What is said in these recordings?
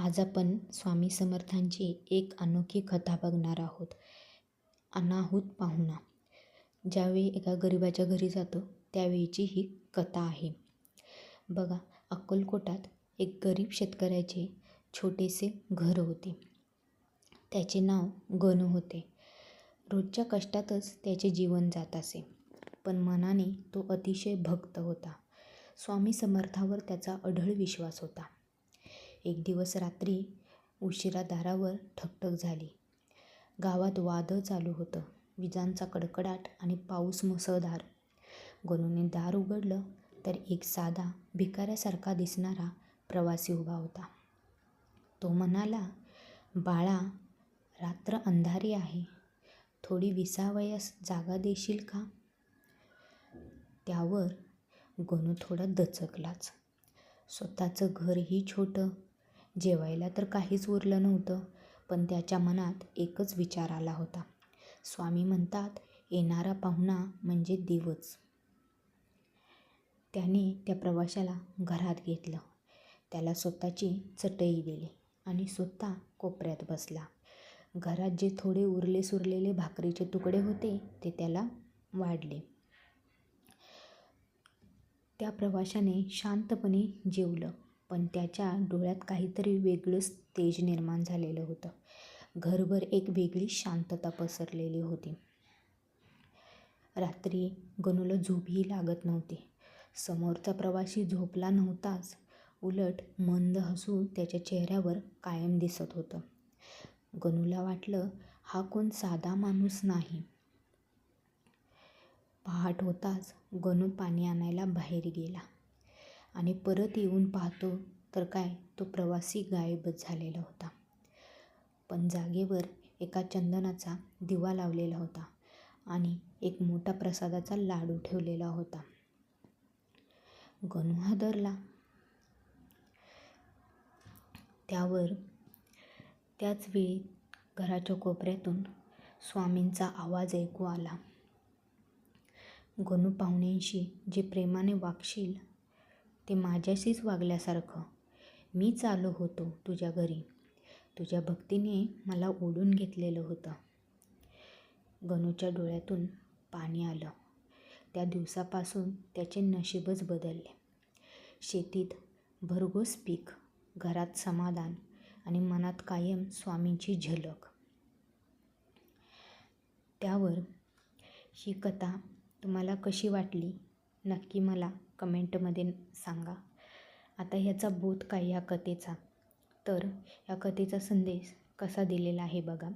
आज आपण स्वामी समर्थांची एक अनोखी कथा बघणार आहोत. अनाहूत पाहुणा. ज्यावेळी एका गरिबाच्या घरी जातो त्यावेळीची ही कथा आहे. बघा अक्कलकोटात एक गरीब शेतकऱ्याचे छोटेसे घर होते. त्याचे नाव गणू होते. रोजच्या कष्टातच त्याचे जीवन जात असे. पण मनाने तो अतिशय भक्त होता. स्वामी समर्थावर त्याचा अढळ विश्वास होता. एक दिवस रात्री उशिरा दारावर ठकठक झाली. गावात वादळ चालू होतं. विजांचा कडकडाट आणि पाऊस मुसळधार. गणूने दार उघडलं तर एक साधा भिकाऱ्यासारखा दिसणारा प्रवासी उभा होता. तो म्हणाला बाळा रात्र अंधारी आहे. थोडी विसावयास जागा देशील का? त्यावर गणू थोडा दचकलाच. स्वतःचं घरही छोटं जेवायला तर काहीच उरलं नव्हतं पण त्याच्या मनात एकच विचार आला होता. स्वामी म्हणतात येणारा पाहुणा म्हणजे देवच त्याने त्या प्रवाशाला घरात घेतलं. त्याला स्वतःची चटई दिली आणि स्वतः कोपऱ्यात बसला. घरात जे थोडे उरले सुरलेले भाकरीचे तुकडे होते ते त्याला वाढले. त्या प्रवाशाने शांतपणे जेवलं. पण त्याच्या डोळ्यात काहीतरी वेगळंच तेज निर्माण झालेलं होतं. घरभर एक वेगळी शांतता पसरलेली होती. रात्री गणूला झोपही लागत नव्हती. समोरचा प्रवासी झोपला नव्हताच. उलट मंद हसू त्याच्या चेहऱ्यावर कायम दिसत होतं. गणूला वाटलं हा कोण साधा माणूस नाही. पहाट होताच गणू पाणी आणायला बाहेर गेला. आणि परत येऊन पाहतो तर काय तो प्रवासी गायबच झालेला होता. पण जागेवर एका चंदनाचा दिवा लावलेला होता आणि एक मोठा प्रसादाचा लाडू ठेवलेला होता. गणू हादरला त्यावर त्याच वेळी घराच्या कोपऱ्यातून स्वामींचा आवाज ऐकू आला. गणू पाहुण्यांशी जे प्रेमाने वागशील ते माझ्याशीच वागल्यासारखं. मीच आलो होतो तुझ्या घरी. तुझ्या भक्तीने मला ओढून घेतलेलं होतं. गणूच्या डोळ्यातून पाणी आलं. त्या दिवसापासून त्याचे नशीबच बदलले. शेतीत भरघोस पीक घरात समाधान आणि मनात कायम स्वामींची झलक. त्यावर ही कथा तुम्हाला कशी वाटली? नक्की मला कमेंटमध्ये सांगा. आता ह्याचा बोध काय या कथेचा? तर या कथेचा संदेश कसा दिलेला आहे बघा.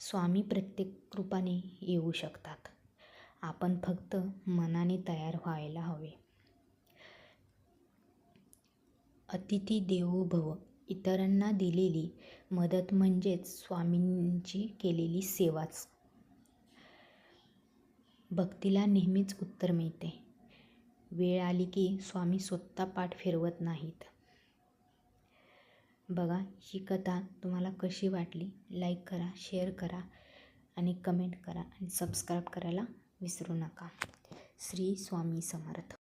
स्वामी प्रत्येक रूपाने येऊ शकतात. आपण फक्त मनाने तयार व्हायला हवे. अतिथी देवो भव इतरांना दिलेली मदत म्हणजेच स्वामींची केलेली सेवाच. भक्तीला नेहमीच उत्तर मिळते. वेळ आली की स्वामी स्वतः पाठ फिरवत नाहीत. बघा ही कथा तुम्हाला कशी वाटली? लाईक करा शेअर करा आणि कमेंट करा आणि सबस्क्राईब करायला विसरू नका. श्री स्वामी समर्थ.